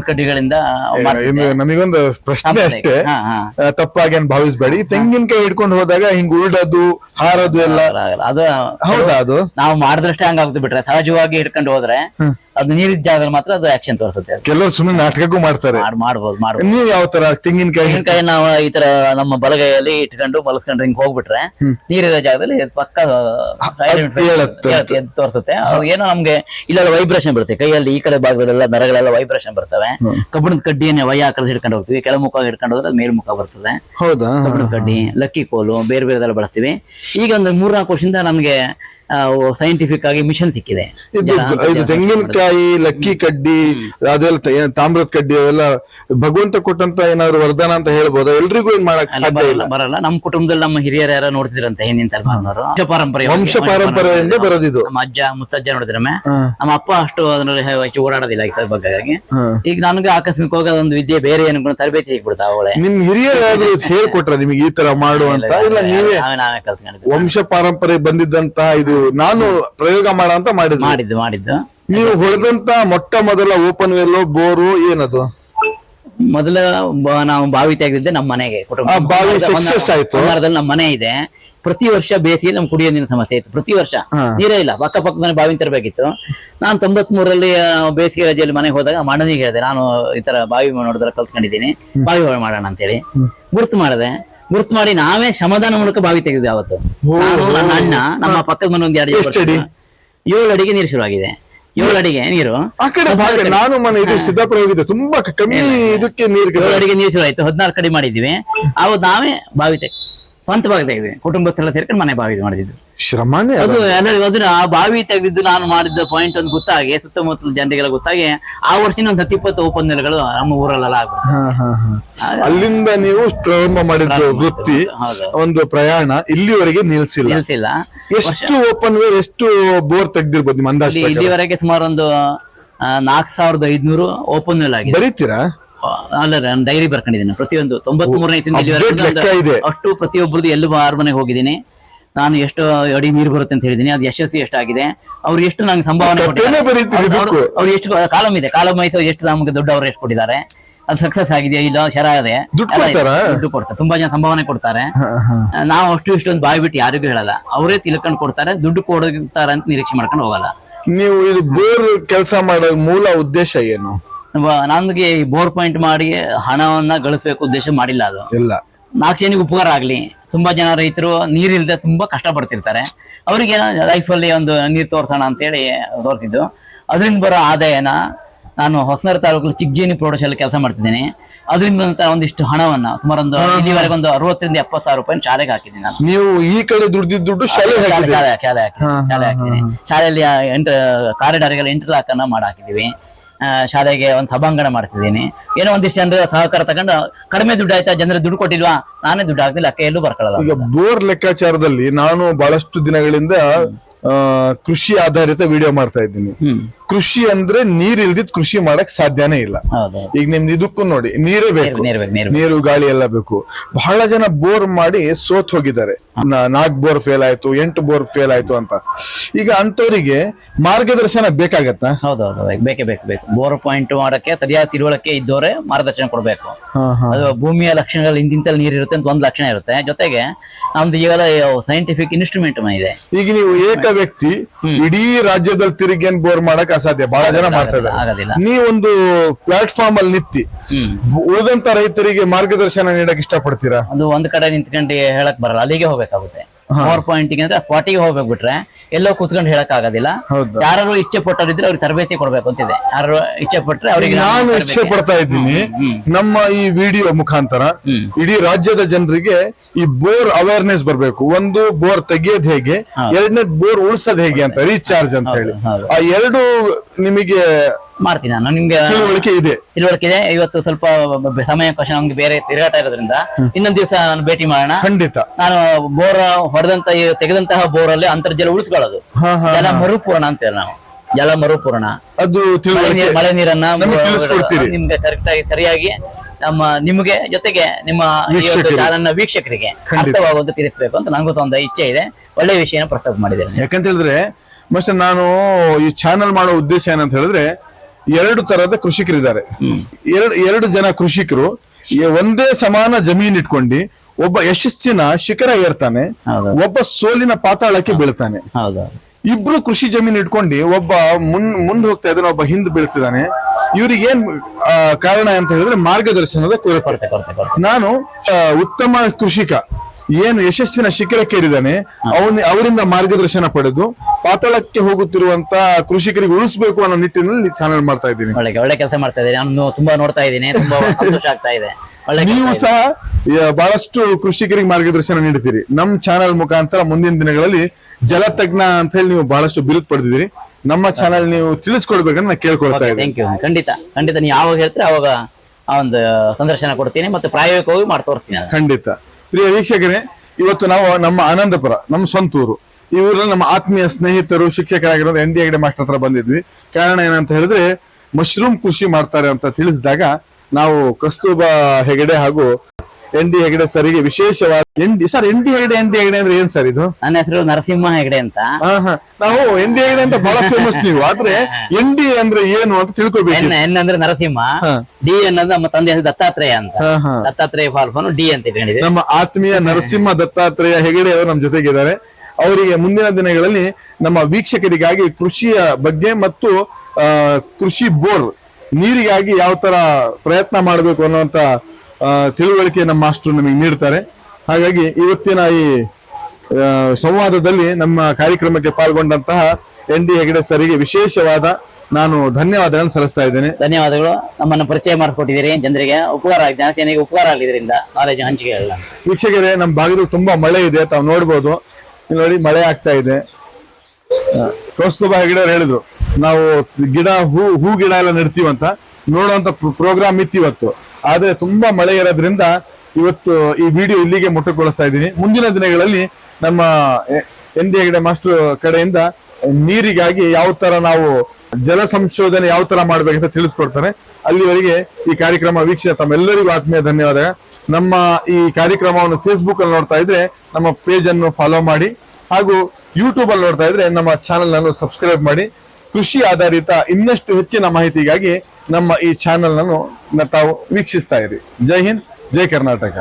ಕಡ್ಡಿಗಳಿಂದ ನಮಗೊಂದು ಪ್ರಶ್ನೆ ಅಷ್ಟೇ. ತಪ್ಪಾಗಿ ಏನ್ ಭಾವಿಸ್ಬೇಡಿ. ತೆಂಗಿನಕಾಯಿ ಹಿಡ್ಕೊಂಡು ಹೋದಾಗ ಹಿಂಗ್ ಉಲ್ಡದು ಹಾರದು ಎಲ್ಲ. ಅದು ಹೌದಾ ಅದು? ನಾವು ಮಾಡಿದ್ರಷ್ಟೇ ಹಂಗಾಗುತ್ತೆ ಬಿಟ್ರೆ. ಸಹಜವಾಗಿ ಹಿಡ್ಕೊಂಡು ಹೋದ್ರೆ ಅದು ನೀರಿದ್ದ ಜಾಗದಲ್ಲಿ ಮಾತ್ರ ಅದು ಆಕ್ಷನ್ ತೋರಿಸುತ್ತೆ. ಅದು. ಕೆಲವರು ಸುಮ್ಮನೆ ನಾಟಕಕ್ಕೂ ಮಾಡ್ತಾರೆ. ಮಾಡ್- ಮಾಡ್ಬೋದು ಮಾಡ್ಬೋದು. ನೀವು ಯಾವ ತರ ತೆಂಗಿನಕಾಯಿ ತೆಂಗಿನಕಾಯಿ ನಾವು ಈ ತರ ನಮ್ಮ ಬಲಗೈಯಲ್ಲಿ ಇಟ್ಕೊಂಡು ಮಲಸ್ಕೊಂಡ್ರೆ ಹಿಂಗ್ ಹೋಗ್ಬಿಟ್ರೆ ನೀರಿರೋ ಜಾಗದಲ್ಲಿ ಪಕ್ಕ ಹೇಳುತ್ತೆ. ತೋರಿಸುತ್ತೆ. ಏನೋ ನಮ್ಗೆ ಇಲ್ಲೆಲ್ಲ ವೈಬ್ರೇಷನ್ ಬರುತ್ತೆ. ಕೈಯಲ್ಲಿ ಈ ಕಡೆ ಭಾಗದಲ್ಲೆಲ್ಲ ನರಗಳೆಲ್ಲ ವೈಬ್ರೇಷನ್ ಬರ್ತವೆ. ಕಬ್ಬಿಣದ ಕಡ್ಡಿಯನ್ನೇ ವೈ ಆಕೃತಿ ಹಿಡ್ಕೊಂಡು ಹೋಗ್ತೀವಿ. ಕೆಳಮುಖ ಹಿಡ್ಕೊಂಡು ಹೋದ್ರೆ ಮೇಲ್ ಮೇಲ್ಮುಖ ಬರ್ತದೆ. ಹೌದಾ? ಕಬ್ಬಿಣದ ಕಡ್ಡಿ ಲಕ್ಕಿ ಕೋಲು ಬೇರೆ ಬೇರೆದೆಲ್ಲ ಬಳಸ್ತೀವಿ. ಈಗ ಒಂದು ಮೂರ್ನಾಲ್ಕು ವರ್ಷದಿಂದ ನಮ್ಗೆ ಸೈಂಟಿಫಿಕ್ ಆಗಿ ಮಿಷನ್ ಸಿಕ್ಕಿದೆ. ಇದು ತೆಂಗಿನಕಾಯಿ ಲಕ್ಕಿ ಕಡ್ಡಿ ಅದೆಲ್ಲ ತಾಮ್ರದ ಕಡ್ಡಿ ಅವೆಲ್ಲ ಭಗವಂತ ಕೊಟ್ಟಂತ ಏನಾದ್ರು ವರದಾನ ಅಂತ ಹೇಳ್ಬೋದು? ಎಲ್ರಿಗೂ ಏನ್ ಮಾಡಕ್ ಸಾಧ್ಯ ಬರಲ್ಲ ಇಲ್ಲ. ಬರಲ್ಲ ನಮ್ಮ ಕುಟುಂಬದಲ್ಲಿ ನಮ್ಮ ಹಿರಿಯರು ಯಾರೋ ನೋಡ್ತಿದ್ರಂತೆ ಹಿಂದಿನ ತಲೆಮಾರಿನವರು ವಂಶ ಪಾರಂಪರೆ ವಂಶ ಪರಂಪರೆಯಿಂದ ಬರೋದಿದು. ನಮ್ಮ ಅಜ್ಜ ಮುತ್ತಜ್ಜ ನೋಡಿದ್ರಮ್ಮೆ ಹಾ. ನಮ್ಮ ಅಪ್ಪ ಅಷ್ಟು ಅದನ್ನ ಹೆಚ್ಚು ಓಡಾಡೋದಿಲ್ಲ ಇದ್ರ ಬಗ್ಗೆ. ಈಗ ನನಗೆ ಆಕಸ್ಮಿಕವಾಗಿ ಒಂದು ವಿದ್ಯೆ ಬೇರೆ ಏನು ತರಬೇತಿ ಸಿಗ್ಬಿಡ್ತಾ ಅವಳೆ ನಿಮ್ ಹಿರಿಯರು ಹೇಳ್ಕೊಟ್ರ ನಿಮಗೆ ಈ ತರ ಮಾಡುವಂತ? ಇಲ್ಲ ನೀವೇ ನಾವೇ ನಾವೇ ವಂಶ ಪಾರಂಪರೆ ಬಂದಿದ್ದಂತ ಇದು ನಾನು ಪ್ರಯೋಗ ಮಾಡ ಅಂತ ಮಾಡಿದ್ವಿ. ಮಾಡಿದ್ದು ಮಾಡಿದ್ದು. ನೀವು ಹೊಡೆದಂತ ಮೊಟ್ಟ ಮೊದಲ ಓಪನ್ ವೆಲ್ ಬೋರು ಏನದು? ಮೊದಲ ಬ- ನಾವು ಬಾವಿ ತೆಗೆದಿದ್ದೆ ನಮ್ಮ ಮನೆಗೆ ಕುಟುಂಬ. ಆ ಬಾವಿ success ಆಯ್ತು. ಕೋಲಾರದಲ್ಲಿ ನಮ್ಮ ಮನೆ ಇದೆ. ಪ್ರತಿ ವರ್ಷ ಬೇಸಿಗೆ ನಮ್ ಕುಡಿಯೋ ನೀರಿನ ಸಮಸ್ಯೆ ಇತ್ತು. ಪ್ರತಿ ವರ್ಷ ಹಾ. ನೀರೇ ಇಲ್ಲ. ಪಕ್ಕ ಪಕ್ಕ ಮನೆ ಬಾವಿ ತರಬೇಕಿತ್ತು. ನಾನು ತೊಂಬತ್ ಮೂರಲ್ಲಿ ಬೇಸಿಗೆ ರಜೆಯಲ್ಲಿ ಮನೆಗೆ ಹೋದಾಗ ಮಣ್ಣನಿಗೆ ಹೇಳಿದೆ ನಾನು ಈ ತರ ಬಾವಿ ನೋಡಿದ್ರೆ ಕಲ್ತ್ಕೊಂಡಿದ್ದೀನಿ ಬಾವಿ ಮಾಡೋಣ ಅಂತೇಳಿ. ಗುರ್ತು ಮಾಡಿದೆ. ಗುರ್ತು ಮಾಡಿ ನಾವೇ ಶ್ರಮದಾನ ಮೂಲಕ ಬಾವಿ ತೆಗೆದ್ವಿ ಅವತ್ತು. ನಾನು ನನ್ನ ಅಣ್ಣ ನಮ್ಮ ಪಕ್ಕದ ಮನೆ ಒಂದ್ ಎರಡು ಅಡಿ? ಏಳು ಅಡಿಗೆ ನೀರು ಶುರುವಾಗಿದೆ. ಏಳು ಅಡಿಗೆ ನೀರು. ಆ ಕಡೆ ಭಾಗ ನಾನು ಮನೆ ಇದು ಸಿದ್ದಾಪುರ ಹೋಗಿದ್ದೆ. ತುಂಬಾ ಕಮ್ಮಿ ಇದಕ್ಕೆ ನೀರು ಏಳು ಅಡಿಗೆ ನೀರು ಶುರು ಆಯ್ತು ಹದಿನಾಲ್ಕು ಕಡೆ ಮಾಡಿದ್ವಿ ಅವತ್ತು ನಾವೇ ಬಾವಿ ತೆಗ್ ಸ್ವಂತ ಬಾವಿ ತೆಗೆದ್ವಿ ಕುಟುಂಬಸ್ಥೆಲ್ಲ ಸೇರ್ಕೊಂಡು ಮನೆ ಬಾವಿ ಮಾಡಿದ್ದು. ಶ್ರಮ ಅದು ಅದು ಅದನ್ನ ಆ ಬಾವಿ ತೆಗೆದಿದ್ದು ನಾನು ಮಾಡಿದ್ದ ಪಾಯಿಂಟ್ ಒಂದು ಗೊತ್ತಾಗಿ ಸುತ್ತಮುತ್ತಲ ಜನರಿಗೆಲ್ಲ ಗೊತ್ತಾಗಿ ಆ ವರ್ಷ ಒಂದು ಹತ್ತು ಇಪ್ಪತ್ತು ಓಪನ್ ನೆಲೆಗಳು ನಮ್ಮ ಊರಲ್ಲೆಲ್ಲ ಆಗುತ್ತೆ. ಅಲ್ಲಿಂದ ನೀವು ಪ್ರಾರಂಭ ಮಾಡಿದ ವೃತ್ತಿ. ಒಂದು ಪ್ರಯಾಣ ಇಲ್ಲಿವರೆಗೆ ನಿಲ್ಸಿಲ್ಲ. ನಿಲ್ಸಿಲ್ಲ. ಎಷ್ಟು ಓಪನ್ ಎಷ್ಟು ಬೋರ್ ತೆಗ್ದಿರ್ಬೋದು ನಿಮ್ಮ ಅಂದಾಜು ಇಲ್ಲಿವರೆಗೆ ಸುಮಾರು ಒಂದು ನಾಲ್ಕು ಸಾವಿರದ ಐದ್ನೂರು ಓಪನ್ ವೆಲ್ ಆಗಿದೆ. ಬರೀತೀರಾ? ಅಲ್ಲ ನಾನು ಡೈರಿ ಬರ್ಕೊಂಡಿದ್ದೀನಿ. ಪ್ರತಿಯೊಂದು ತೊಂಬತ್ ಮೂರನೇ ಇದೆ. ಅಷ್ಟು ಪ್ರತಿಯೊಬ್ಬರದ್ದು ಎಲ್ಲೂ ಆರು ಮನೆಗೆ ಹೋಗಿದ್ದೀನಿ. ನಾನು ಎಷ್ಟು ಅಡಿ ನೀರು ಬರುತ್ತೆ ಅಂತ ಹೇಳಿದೀನಿ ಅದು ಯಶಸ್ವಿ ಎಷ್ಟಾಗಿದೆ. ಅವ್ರು ಎಷ್ಟು ನಂಗೆ ಸಂಭಾವನೆ. ಅವ್ರು- ಎಷ್ಟು ಕಾಲಮ್ ಇದೆ. ಕಾಲಮ್ ಐಸೋ ಎಷ್ಟು ನಮ್ಗೆ ದುಡ್ಡು ಅವ್ರು ಎಷ್ಟು ಕೊಟ್ಟಿದ್ದಾರೆ. ಅದು ಸಕ್ಸಸ್ ಆಗಿದೆಯಾ ಇಲ್ಲ ಶರ ಇದೆ. ದುಡ್ಡು ಕೊಡ್ತಾರಾ? ದುಡ್ಡು ಕೊಡ್ತಾರೆ. ತುಂಬಾ ಜನ ಸಂಭಾವನೆ ಕೊಡ್ತಾರೆ. ನಾವು ಅಷ್ಟು ಇಷ್ಟೊಂದು ಬಾಯಿ ಬಿಟ್ಟು ಯಾರಿಗೂ ಹೇಳಲ್ಲ. ಅವರೇ ತಿಳ್ಕೊಂಡು ಕೊಡ್ತಾರೆ. ದುಡ್ಡು ಕೊಡ್ತಾರೆ ಅಂತ ನಿರೀಕ್ಷೆ ಮಾಡ್ಕೊಂಡು ಹೋಗಲ್ಲ. ನೀವು ಇದು ಬೋರ್ ಕೆಲಸ ಮಾಡೋ ಮೂಲ ಉದ್ದೇಶ ಏನು? ನನಗೆ ಈ ಬೋರ್ ಪಾಯಿಂಟ್ ಮಾಡಿ ಹಣವನ್ನ ಗಳಿಸಬೇಕು ಉದ್ದೇಶ ಮಾಡಿಲ್ಲ ಅದು. ಇಲ್ಲ. ನಾಲ್ಕು ಜನಕ್ಕೆ ಉಪಕಾರ ಆಗ್ಲಿ. ತುಂಬಾ ಜನ ರೈತರು ನೀರಿಲ್ಲದೆ ತುಂಬಾ ಕಷ್ಟ ಪಡ್ತಿರ್ತಾರೆ ಅವ್ರಿಗೆ ಅಲ್ಲಿ ಒಂದು ನೀರು ತೋರ್ಸೋಣ ಅಂತೇಳಿ ತೋರಿಸಿದ್ದು. ಅದರಿಂದ ಬರೋ ಆದಾಯನ ನಾನು ಹೊಸನಗರ ತಾಲೂಕು ಚಿಕ್ಕಜೇನಿ ಪ್ರೌಢಶಾಲೆ ಕೆಲಸ ಮಾಡ್ತಿದ್ದೀನಿ. ಅದರಿಂದ ಒಂದಿಷ್ಟು ಹಣವನ್ನ ಸುಮಾರು ಒಂದು ಇಲ್ಲಿವರೆಗೆ ಒಂದು ಅರವತ್ತರಿಂದ ಎಪ್ಪತ್ತು ಸಾವಿರ ರೂಪಾಯಿ ಶಾಲೆಗೆ ಹಾಕಿದ್ದೀನಿ ನಾನು. ನೀವು ಈ ಕಡೆ ದುಡ್ದಿದ್ ದುಡ್ಡು ಶಾಲೆ ಶಾಲೆ ಹಾಕಿದೆ ಶಾಲೆ ಶಾಲೆ ಹಾಕಿದ್ದೀನಿ. ಶಾಲೆಯಲ್ಲಿ ಎಂಟು ಕಾರಿಡಾರ್ಗೆಲ್ಲ ಇಂಟರ್ಲಾಕ್ ಅನ್ನ ಮಾಡಿ ಹಾಕಿದೀವಿ ಶಾಲೆಗೆ ಒಂದು ಸಭಾಂಗಣ ಮಾಡ್ತಿದ್ದೀನಿ ಏನೋ ಒಂದಿಷ್ಟು ಜನರ ಸಹಕಾರ ತಗೊಂಡು ಕಡಿಮೆ ದುಡ್ಡು ಆಯ್ತಾ ಜನರ ದುಡ್ಡು ಕೊಟ್ಟಿಲ್ವಾ? ನಾನೇ ದುಡ್ಡು ಹಾಕ್ತಿಲ್ಲ ಅಕ್ಕ ಎಲ್ಲೂ ಬರ್ಕೊಳ್ಳಲ್ಲ. ಈಗ ಬೋರ್ ಲೆಕ್ಕಾಚಾರದಲ್ಲಿ ನಾನು ಬಹಳಷ್ಟು ದಿನಗಳಿಂದ ಕೃಷಿ ಆಧಾರಿತ ವಿಡಿಯೋ ಮಾಡ್ತಾ ಇದ್ದೀನಿ. ಹ್ಮ್. ಕೃಷಿ ಅಂದ್ರೆ ನೀರ್ ಇಲ್ದಿದ್ ಕೃಷಿ ಮಾಡಕ್ ಸಾಧ್ಯನೇ ಇಲ್ಲ. ಈಗ ನಿಮ್ದು ಇದಕ್ಕೂ ನೋಡಿ ನೀರೇ ಬೇಕು. ನೀರು ಬೇಕು ನೀರು ನೀರು ಗಾಳಿ ಎಲ್ಲ ಬೇಕು. ಬಹಳ ಜನ ಬೋರ್ ಮಾಡಿ ಸೋತ್ ಹೋಗಿದ್ದಾರೆ. ನಾಲ್ಕು ಬೋರ್ ಫೇಲ್ ಆಯ್ತು ಎಂಟು ಬೋರ್ ಫೇಲ್ ಆಯ್ತು ಅಂತ. ಈಗ ಅಂತವರಿಗೆ ಮಾರ್ಗದರ್ಶನ ಬೇಕಾಗತ್ತ? ಹೌದು ಹೌದು. ಬೇಕೇ ಬೇಕು ಬೇಕು. ಬೋರ್ ಪಾಯಿಂಟ್ ಮಾಡಕ್ಕೆ ಸರಿಯಾದ ತಿಳುವಳಿಕೆ ಇದ್ದವರೇ ಮಾರ್ಗದರ್ಶನ ಕೊಡಬೇಕು. ಅದು ಭೂಮಿಯ ಲಕ್ಷಣಗಳು ಹಿಂದಿಂತಲ್ಲಿ ನೀರು ಇರುತ್ತೆ ಅಂತ ಒಂದು ಲಕ್ಷಣ ಇರುತ್ತೆ. ಜೊತೆಗೆ ನಮ್ದು ಈಗ ಸೈಂಟಿಫಿಕ್ ಇನ್ಸ್ಟ್ರೂಮೆಂಟ್ ಇದೆ. ಈಗ ನೀವು ಏಕ ವ್ಯಕ್ತಿ ಇಡೀ ರಾಜ್ಯದಲ್ಲಿ ತಿರುಗಿ ಬೋರ್ ಮಾಡಕ್ ಅಸಾಧ್ಯ. ಬಹಳ ಜನ ಮಾಡ್ತಾ ಇದ್ದಾರೆ. ನೀವೊಂದು ಪ್ಲಾಟ್ಫಾರ್ಮ್ ಅಲ್ಲಿ ನಿಂತಿ ಉಳಿದಂತ ರೈತರಿಗೆ ಮಾರ್ಗದರ್ಶನ ನೀಡಕ್ ಇಷ್ಟಪಡ್ತೀರಾ? ಅದು ಒಂದ್ ಕಡೆ ನಿಂತ್ಕೊಂಡು ಹೇಳಕ್ ಬರಲ್ಲ. ಅಲ್ಲಿಗೆ ಹೋಗ್ಬೇಕಾಗುತ್ತೆ. ಪವರ್ ಪಾಯಿಂಟ್ ಅಂದ್ರೆ ಫಾರ್ಟಿಗೆ ಹೋಗ್ಬೇಕು ಬಿಟ್ರೆ ಎಲ್ಲೋ ಕೂತ್ಕೊಂಡು ಹೇಳಕ್ ಆಗೋದಿಲ್ಲ ಯಾರು ಇಚ್ಛೆ ಪಟ್ಟವರಿದ್ರೆ ಅವ್ರಿಗೆ ತರಬೇತಿ ಕೊಡ್ಬೇಕು ಅಂತಿದೆ. ಯಾರು ಇಚ್ಛೆ ಪಟ್ರೆ ಅವರಿಗೆ ನಾನು ಇಚ್ಛೆ ಪಡ್ತಾ ಇದ್ದೀನಿ ನಮ್ಮ ಈ ವಿಡಿಯೋ ಮುಖಾಂತರ. ಇಡೀ ರಾಜ್ಯದ ಜನರಿಗೆ ಈ ಬೋರ್ ಅವೇರ್ನೆಸ್ ಬರ್ಬೇಕು. ಒಂದು ಬೋರ್ ತೆಗಿಯೋದ್ ಹೇಗೆ ಎರಡನೇ ಬೋರ್ ಉಳಿಸೋದ್ ಹೇಗೆ ಅಂತ ರೀಚಾರ್ಜ್ ಅಂತ ಹೇಳಿ. ಆ ಎರಡು ನಿಮಗೆ ಮಾಡ್ತೀನಿ ನಾನು. ನಿಮ್ಗೆ ತಿಳುವಳಿಕೆ ಇದೆ. ತಿಳುವಳಿಕೆ ಇದೆ. ಇವತ್ತು ಸ್ವಲ್ಪ ಸಮಯ ಕಷ್ಟ ನಮ್ಗೆ ಬೇರೆ ತಿರುಗಾಟ ಇರೋದ್ರಿಂದ ಇನ್ನೊಂದ್ ದಿವಸ ನಾನು ಭೇಟಿ ಮಾಡೋಣ. ಖಂಡಿತ. ನಾನು ಬೋರ್ ಹೊಡೆದಂತ ತೆಗೆದಂತಹ ಬೋರ್ ಅಲ್ಲಿ ಅಂತರ್ಜಲ ಉಳಿಸ್ಕೊಳ್ಳೋದು. ಜಲ ಮರುಪೂರಣ ಅಂತೇವೆ ನಾವು. ಜಲ ಮರುಪೂರಣ. ಅದು ಮಳೆ ನೀರ್- ಮಳೆ ನೀರನ್ನ ನಮ್ಗೆ ಕರೆಕ್ಟ್ ಆಗಿ ಸರಿಯಾಗಿ ನಮ್ಮ ನಿಮಗೆ ಜೊತೆಗೆ ನಿಮ್ಮ. ಚಾನಲ್ನ ವೀಕ್ಷಕರಿಗೆ ಅರ್ಥವಾಗುವಂತ ತಿಳಿಸ್ಬೇಕು ಅಂತ ನನಗೂ ಒಂದು ಇಚ್ಛೆ ಇದೆ. ಒಳ್ಳೆ ವಿಷಯನ ಪ್ರಸ್ತಾಪ ಮಾಡಿದ್ದೇನೆ. ಯಾಕಂತ ಹೇಳಿದ್ರೆ ಮತ್ತೆ ನಾನು ಈ ಚಾನಲ್ ಮಾಡೋ ಉದ್ದೇಶ ಏನಂತ ಹೇಳಿದ್ರೆ ಎರಡು ತರದ ಕೃಷಿಕರಿದ್ದಾರೆ. ಎರಡು ಎರಡು ಜನ ಕೃಷಿಕರು ಒಂದೇ ಸಮಾನ ಜಮೀನ್ ಇಟ್ಕೊಂಡು ಒಬ್ಬ ಯಶಸ್ಸಿನ ಶಿಖರ ಏರ್ತಾನೆ ಒಬ್ಬ ಸೋಲಿನ ಪಾತಾಳಕ್ಕೆ ಬೀಳ್ತಾನೆ. ಇಬ್ರು ಕೃಷಿ ಜಮೀನ್ ಇಟ್ಕೊಂಡು ಒಬ್ಬ ಮುನ್ ಮುಂದೆ ಹೋಗ್ತಾ ಇದ್ದಾನೆ ಒಬ್ಬ ಹಿಂದ್ ಬೀಳ್ತಿದ್ದಾನೆ. ಇವ್ರಿಗೆ ಏನ್ ಕಾರಣ ಅಂತ ಹೇಳಿದ್ರೆ ಮಾರ್ಗದರ್ಶನದ ಕೊರತೆ. ನಾನು ಉತ್ತಮ ಕೃಷಿಕ. ಏನು ಯಶಸ್ಸಿನ ಶಿಖರಕ್ಕೇರಿದ್ದಾನೆ ಅವನ ಅವರಿಂದ ಮಾರ್ಗದರ್ಶನ ಪಡೆದು ಪಾತಾಳಕ್ಕೆ ಹೋಗುತ್ತಿರುವಂತ ಕೃಷಿಕರಿಗೆ ಉಳಿಸಬೇಕು ಅನ್ನೋ ನಿಟ್ಟಿನಲ್ಲಿ ಚಾನಲ್ ಮಾಡ್ತಾ ಇದ್ದೀನಿ. ಒಳ್ಳೆ ಒಳ್ಳೆ ಕೆಲಸ ಮಾಡ್ತಾ ಇದ್ದೀನಿ. ನಾನು ತುಂಬಾ ನೋಡ್ತಾ ಇದ್ದೀನಿ. ತುಂಬಾ ಸಂತೋಷ ಆಗ್ತಾ ಇದೆ. ಒಳ್ಳೆ ನೀವು. ಸಹ ಬಹಳಷ್ಟು ಕೃಷಿಕರಿಗೆ ಮಾರ್ಗದರ್ಶನ ನೀಡ್ತೀರಿ ನಮ್ ಚಾನಲ್ ಮುಖಾಂತರ ಮುಂದಿನ ದಿನಗಳಲ್ಲಿ ಜಲತಜ್ಞ ಅಂತ ಹೇಳಿ ನೀವು ಬಹಳಷ್ಟು ಬಿರುದು ಪಡೆದಿದ್ದೀರಿ. ನಮ್ಮ ಚಾನಲ್ ನೀವು ತಿಳಿಸ್ಕೊಡ್ಬೇಕಂತ ನಾನು ಕೇಳ್ಕೊಳ್ತಾ ಇದ್ದೀನಿ. ಥ್ಯಾಂಕ್ ಯು ಖಂಡಿತ ಖಂಡಿತ. ನೀವು ಯಾವಾಗ ಹೇಳ್ತೀರಾ ಅವಾಗ ಆ ಒಂದು ಸಂದರ್ಶನ ಕೊಡ್ತೀನಿ ಮತ್ತೆ ಪ್ರಾಯೋಗಿಕವಾಗಿ ಮಾಡಿ ತೋರಿಸ್ತೀನಿ ಅದನ್ನ. ಖಂಡಿತ. ಪ್ರಿಯ ವೀಕ್ಷಕರೇ, ಇವತ್ತು ನಾವು ನಮ್ಮ ಆನಂದಪುರ, ನಮ್ಮ ಸ್ವಂತೂರು ಈ ಊರಲ್ಲಿ ನಮ್ಮ ಆತ್ಮೀಯ ಸ್ನೇಹಿತರು, ಶಿಕ್ಷಕರಾಗಿರೋದು ಎನ್ ಡಿ ಹೆಗಡೆ ಮಾಸ್ಟರ್ ಹತ್ರ ಬಂದಿದ್ವಿ. ಕಾರಣ ಏನಂತ ಹೇಳಿದ್ರೆ, ಮಶ್ರೂಮ್ ಕೃಷಿ ಮಾಡ್ತಾರೆ ಅಂತ ತಿಳಿಸಿದಾಗ ನಾವು ಕಸ್ತೂಬಾ ಹೆಗಡೆ ಹಾಗೂ ಎನ್ ಡಿ ಹೆಗಡೆ ಸರಿಗೆ ವಿಶೇಷವಾದ N D sir N D Hegde N D Hegde ಅಂದ್ರೆ ಏನ್ ಸರ್ ಇದು? ನನ್ನ ಹೆಸರು ನರಸಿಂಹ ಹೆಗಡೆ ಅಂತ. ಹಾ ಹಾ. ನಾವು ಎನ್ ಡಿ ಹೆಗಡೆ ಅಂತ ಬಹಳ ಫೇಮಸ್ ನೀವು. ಆದ್ರೆ ಎನ್ ಡಿ ಅಂದ್ರೆ ಏನು ಅಂತ ತಿಳ್ಕೊಬೇಕು. ಎನ್ ಎನ್ ಅಂದ್ರೆ ನರಸಿಂಹ ಹಾ. ಡಿ ಅನ್ನೋದು ನಮ್ಮ ತಂದೆ ಹೆಸರು ದತ್ತಾತ್ರೇಯ ಅಂತ. ಹಾ ಹಾ. ದತ್ತಾತ್ರೇಯ ಫಾಲ್ಫನು ಡಿ ಅಂತ ಇಟ್ಕೊಂಡಿದೆ ನಮ್ಮ ಆತ್ಮೀಯ ನರಸಿಂಹ ದತ್ತಾತ್ರೇಯ ಹೆಗಡೆ ಅವರು ನಮ್ಮ ಜೊತೆಗಿದ್ದಾರೆ. ಅವರಿಗೆ ಮುಂದಿನ ದಿನಗಳಲ್ಲಿ ನಮ್ಮ ವೀಕ್ಷಕರಿಗಾಗಿ ಕೃಷಿಯ ಬಗ್ಗೆ ಮತ್ತು ಆ, ಕೃಷಿ ಬೋರ್ ನೀರಿಗಾಗಿ ಯಾವ ತರ ಪ್ರಯತ್ನ ಮಾಡಬೇಕು ಅನ್ನುವಂತ ತಿಳುವಳಿಕೆ ನಮ್ಮ ಮಾಸ್ಟರ್ ನಮಗೆ ನೀಡ್ತಾರೆ. ಹಾಗಾಗಿ ಇವತ್ತಿನ ಈ ಸಂವಾದದಲ್ಲಿ ನಮ್ಮ ಕಾರ್ಯಕ್ರಮಕ್ಕೆ ಪಾಲ್ಗೊಂಡಂತಹ ಎನ್ ಡಿ ಹೆಗಡೆ ಸರಿಗೆ ವಿಶೇಷವಾದ ನಾನು ಧನ್ಯವಾದಗಳನ್ನು ಸಲ್ಲಿಸ್ತಾ ಇದ್ದೇನೆ. ಧನ್ಯವಾದಗಳು. ನಮ್ಮನ್ನು ಪರಿಚಯ ಮಾಡಿಕೊಟ್ಟಿದ್ದೀರಿ. ಜನರಿಗೆ ಉಪಕಾರ ಆಗಿದೆ. ಜನತೆಗೆ ಉಪಕಾರ ಆಗಿದ್ರಿಂದ ನಾಲೆಜ್ ಹಂಚಿಕೆ ಎಲ್ಲ ವೀಕ್ಷಕರೇ ನಮ್ಮ ಭಾಗದಲ್ಲಿ ತುಂಬಾ ಮಳೆ ಇದೆ ತಾವು ನೋಡ್ಬೋದು. ನೋಡಿ ಮಳೆ ಆಗ್ತಾ ಇದೆ. ಕೌಸ್ತುಭ ಹೆಗಡೆ ಅವ್ರು ಹೇಳಿದ್ರು ನಾವು ಗಿಡ ಹೂ ಹೂ ಗಿಡ ಎಲ್ಲ ನೆಡ್ತೀವಂತ ನೋಡುವಂತ ಪ್ರೋಗ್ರಾಮ್ ಇತ್ತು ಇವತ್ತು. ಆದ್ರೆ ತುಂಬಾ ಮಳೆ ಇರೋದ್ರಿಂದ ಇವತ್ತು ಈ ವಿಡಿಯೋ ಇಲ್ಲಿಗೆ ಮುಟ್ಟುಗೊಳಿಸ್ತಾ ಇದ್ದೀನಿ. ಮುಂದಿನ ದಿನಗಳಲ್ಲಿ ನಮ್ಮ ಎನ್ ಡಿ ಹೆಗಡೆ ಮಾಸ್ಟರ್ ಕಡೆಯಿಂದ ನೀರಿಗಾಗಿ ಯಾವ ತರ ನಾವು ಜಲ ಸಂಶೋಧನೆ ಯಾವ ತರ ಮಾಡ್ಬೇಕಂತ ತಿಳಿಸ್ಕೊಡ್ತಾರೆ. ಅಲ್ಲಿವರೆಗೆ ಈ ಕಾರ್ಯಕ್ರಮ ವೀಕ್ಷಿಸಿದ ತಮ್ಮೆಲ್ಲರಿಗೂ ಆತ್ಮೀಯ ಧನ್ಯವಾದ ನಮ್ಮ ಈ ಕಾರ್ಯಕ್ರಮವನ್ನು ಫೇಸ್ಬುಕ್ ಅಲ್ಲಿ ನೋಡ್ತಾ ಇದ್ರೆ ನಮ್ಮ ಪೇಜ್ ಅನ್ನು ಫಾಲೋ ಮಾಡಿ ಹಾಗೂ ಯೂಟ್ಯೂಬ್ ಅಲ್ಲಿ ನೋಡ್ತಾ ಇದ್ರೆ ನಮ್ಮ ಚಾನೆಲ್ ಅನ್ನು ಸಬ್ಸ್ಕ್ರೈಬ್ ಮಾಡಿ. ಕೃಷಿ ಆಧಾರಿತ ಇನ್ನಷ್ಟು ಹೆಚ್ಚಿನ ಮಾಹಿತಿಗಾಗಿ ನಮ್ಮ ಈ ಚಾನೆಲ್ ಅನ್ನು ತಾವು ವೀಕ್ಷಿಸ್ತಾ ಇರಿ. ಜೈ ಹಿಂದ್, ಜೈ ಕರ್ನಾಟಕ.